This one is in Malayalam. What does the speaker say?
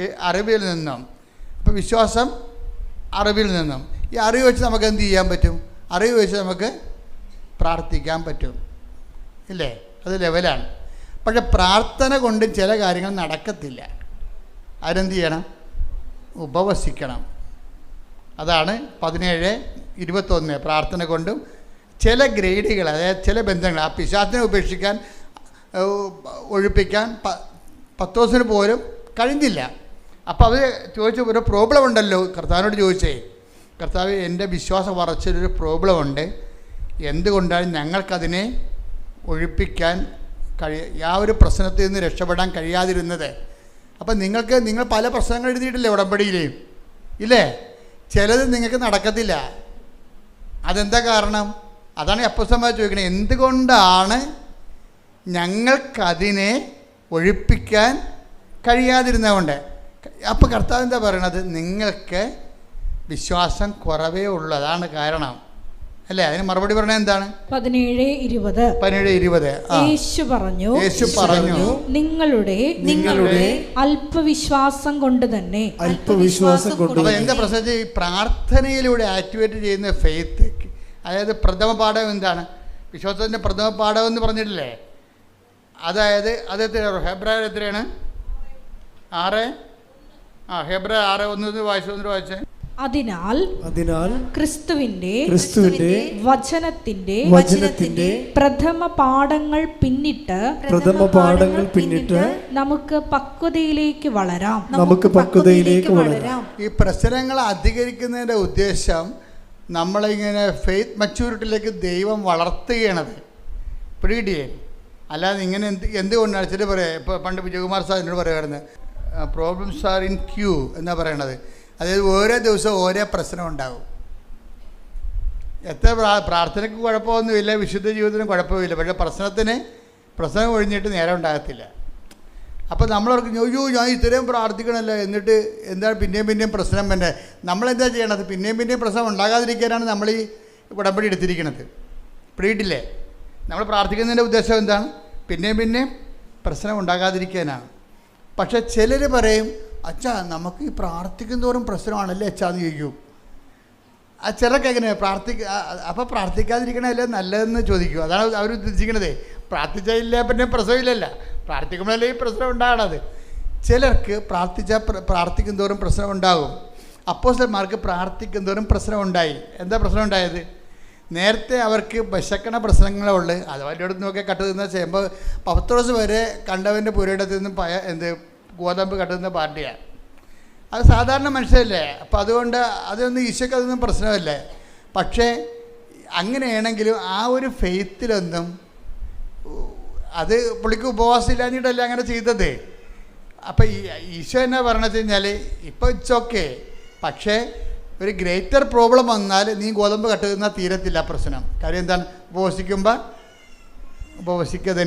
അറിവിൽ നിന്നും അപ്പോൾ വിശ്വാസം അറിവിൽ നിന്നും. ഈ അറിവ് വെച്ച് നമുക്ക് എന്ത് ചെയ്യാൻ പറ്റും? അറിവ് വെച്ച് നമുക്ക് പ്രാർത്ഥിക്കാൻ പറ്റും. ഇല്ലേ? അത് ലെവലാണ്. പക്ഷെ പ്രാർത്ഥന കൊണ്ട് ചില കാര്യങ്ങൾ നടക്കത്തില്ല. അതിനെന്ത് ചെയ്യണം? ഉപവസിക്കണം. അതാണ് പതിനേഴ് ഇരുപത്തൊന്ന് പ്രാർത്ഥന കൊണ്ടും ചില ഗ്രേഡുകൾ അതായത് ചില ബന്ധങ്ങൾ. ആ പിശാസിനെ ഉപേക്ഷിക്കാൻ ഒഴിപ്പിക്കാൻ പ- പത്ത് ദിവസത്തിന് പോലും കഴിഞ്ഞില്ല. അപ്പോൾ അവർ ചോദിച്ചു ഒരു പ്രോബ്ലം ഉണ്ടല്ലോ? കർത്താവിനോട് ചോദിച്ചേ കർത്താവ് എന്റെ വിശ്വാസം വറച്ചൊരു പ്രോബ്ലം ഉണ്ട്. എന്തുകൊണ്ടാണ് ഞങ്ങൾക്കതിനെ ഒഴിപ്പിക്കാൻ കഴിയ ആ ഒരു പ്രശ്നത്തിൽ നിന്ന് രക്ഷപ്പെടാൻ കഴിയാതിരുന്നത്? അപ്പം നിങ്ങൾക്ക് നിങ്ങൾ പല പ്രശ്നങ്ങൾ എഴുതിയിട്ടില്ലേ ഉടമ്പടിയിലെയും ഇല്ലേ? ചിലത് നിങ്ങൾക്ക് നടക്കത്തില്ല. അതെന്താ കാരണം? അതാണ് അപ്പസമ്മ ചോദിക്കുന്നത് എന്തുകൊണ്ടാണ് ഞങ്ങൾക്കതിനെ ഒഴിപ്പിക്കാൻ കഴിയാതിരുന്നതുകൊണ്ട്? അപ്പോൾ കർത്താവ് എന്താ പറയണത്? നിങ്ങൾക്ക് വിശ്വാസം കുറവേ ഉള്ളൂ. അതാണ് കാരണം. അല്ലേ? അതിന് മറുപടി പറഞ്ഞ എന്താണ്? പതിനേഴ് ഇരുപത്. പതിനേഴ് ഇരുപത്. യേശു പറഞ്ഞു യേശു പറഞ്ഞു നിങ്ങളുടെ നിങ്ങളുടെ അല്പവിശ്വാസം കൊണ്ട് തന്നെ അല്പവിശ്വാസം കൊണ്ട് എന്റെ എന്താ പ്രശ്നം? ഈ പ്രാർത്ഥനയിലൂടെ ആക്ടിവേറ്റ് ചെയ്യുന്ന ഫെയ്ത്ത് അതായത് പ്രഥമ പാഠം എന്താണ്? വിശ്വാസത്തിന്റെ പ്രഥമ പാഠം എന്ന് പറഞ്ഞിട്ടില്ലേ? അതായത് അത് എത്രയാണ്? ഹെബ്രായർ എത്രയാണ്? ആറ്? ആ ഹെബ്രായർ ആറ് ഒന്ന് വായിച്ചു ഒന്ന് വായിച്ചേ? അതിനാൽ അതിനാൽ ക്രിസ്തുവിന്റെ ക്രിസ്തുവിന്റെ വചനത്തിന്റെ വചനത്തിന്റെ പ്രഥമ പാഠങ്ങൾ പിന്നിട്ട് പ്രഥമ പാഠങ്ങൾ പിന്നിട്ട് നമുക്ക് പക്വതയിലേക്ക് വളരാം. നമുക്ക് പക്വതയിലേക്ക് വളരാം. ഈ പ്രശ്നങ്ങൾ അധികരിക്കുന്നതിന്റെ ഉദ്ദേശം നമ്മളിങ്ങനെ ഫെയ്ത്ത് മച്യൂരിറ്റിയിലേക്ക് ദൈവം വളർത്തുകയാണത്. പ്രീഡിയെ അല്ലാതെ ഇങ്ങനെ എന്ത് എന്തുകൊണ്ടാണ്? ചില പറയാം ഇപ്പോൾ പണ്ട് വിജയകുമാർ സാർ എന്നോട് പറയുമായിരുന്നു പ്രോബ്ലംസ് ആർ ഇൻ ക്യൂ എന്നാ പറയണത്. അതായത് ഓരോ ദിവസവും ഓരോ പ്രശ്നം ഉണ്ടാകും എത്ര പ്രാ പ്രാർത്ഥനയ്ക്ക് കുഴപ്പമൊന്നുമില്ല വിശുദ്ധ ജീവിതത്തിന് കുഴപ്പമില്ല. പക്ഷേ പ്രശ്നത്തിന് പ്രശ്നം ഒഴിഞ്ഞിട്ട് നേരം ഉണ്ടാകത്തില്ല. അപ്പോൾ നമ്മളവർക്ക് അയ്യോ ഞാൻ ഇത്രയും പ്രാർത്ഥിക്കണമല്ലോ എന്നിട്ട് എന്താണ് പിന്നെയും പിന്നെയും പ്രശ്നം തന്നെ നമ്മളെന്താ ചെയ്യണത്? പിന്നെയും പിന്നെയും പ്രശ്നം ഉണ്ടാകാതിരിക്കാനാണ് നമ്മൾ ഈ ഉടമ്പടി എടുത്തിരിക്കുന്നത് പ്രീട്ടില്ലേ നമ്മൾ പ്രാർത്ഥിക്കുന്നതിന്റെ ഉദ്ദേശം എന്താണ്? പിന്നെയും പിന്നെയും പ്രശ്നം ഉണ്ടാകാതിരിക്കാനാണ്. പക്ഷെ ചിലർ പറയും അച്ഛാ നമുക്ക് ഈ പ്രാർത്ഥിക്കും തോറും പ്രശ്നമാണല്ലേ അച്ഛാന്ന് ചോദിക്കും. ആ ചിലർക്ക് എങ്ങനെ പ്രാർത്ഥിക്ക അപ്പോൾ പ്രാർത്ഥിക്കാതിരിക്കണല്ലേ നല്ലതെന്ന് ചോദിക്കും. അതാണ് അവർ ഉദ്ദേശിക്കണതേ. പ്രാർത്ഥിച്ചില്ല പിന്നെ പ്രശ്നമില്ലല്ല. പ്രാർത്ഥിക്കുമ്പോഴല്ലേ ഈ പ്രശ്നം ഉണ്ടാകണത്. ചിലർക്ക് പ്രാർത്ഥിച്ചാൽ പ്രാർത്ഥിക്കും തോറും പ്രശ്നം ഉണ്ടാകും അപ്പോസ്റ്റന്മാർക്ക് പ്രാർത്ഥിക്കും തോറും പ്രശ്നം ഉണ്ടായി എന്താ പ്രശ്നം ഉണ്ടായത് നേരത്തെ അവർക്ക് വിശക്കണ പ്രശ്നങ്ങളേ ഉള്ളു അത് അടുത്ത് നോക്കി കട്ട് തിന്ന ചെയ്യുമ്പോൾ പത്ത് ദിവസം വരെ കണ്ടവന്റെ പുരയിടത്തിൽ നിന്ന് പയ എന്ത് ഗോതമ്പ് കട്ടുന്ന പാർട്ടിയാണ് അത് സാധാരണ മനുഷ്യരല്ലേ? അപ്പോൾ അതുകൊണ്ട് അതൊന്നും ഈശോക്ക് അതൊന്നും പ്രശ്നമല്ലേ. പക്ഷേ അങ്ങനെയാണെങ്കിലും ആ ഒരു ഫെയ്ത്തിലൊന്നും അത് പുള്ളിക്ക് ഉപവാസം ഇല്ലാഞ്ഞിട്ടല്ല അങ്ങനെ ചെയ്തത്. അപ്പം ഈ ഈശോ എന്നാ പറയണത് കഴിഞ്ഞാൽ ഇപ്പോൾ ഇറ്റ്സ് ഓക്കെ. പക്ഷേ ഒരു ഗ്രേറ്റർ പ്രോബ്ലം വന്നാൽ നീ ഗോതമ്പ് കട്ടുന്ന തീരത്തില്ല പ്രശ്നം. കാര്യം എന്താണ്? ഉപവസിക്കുമ്പോൾ ഉപവസിക്കുക തന്നെ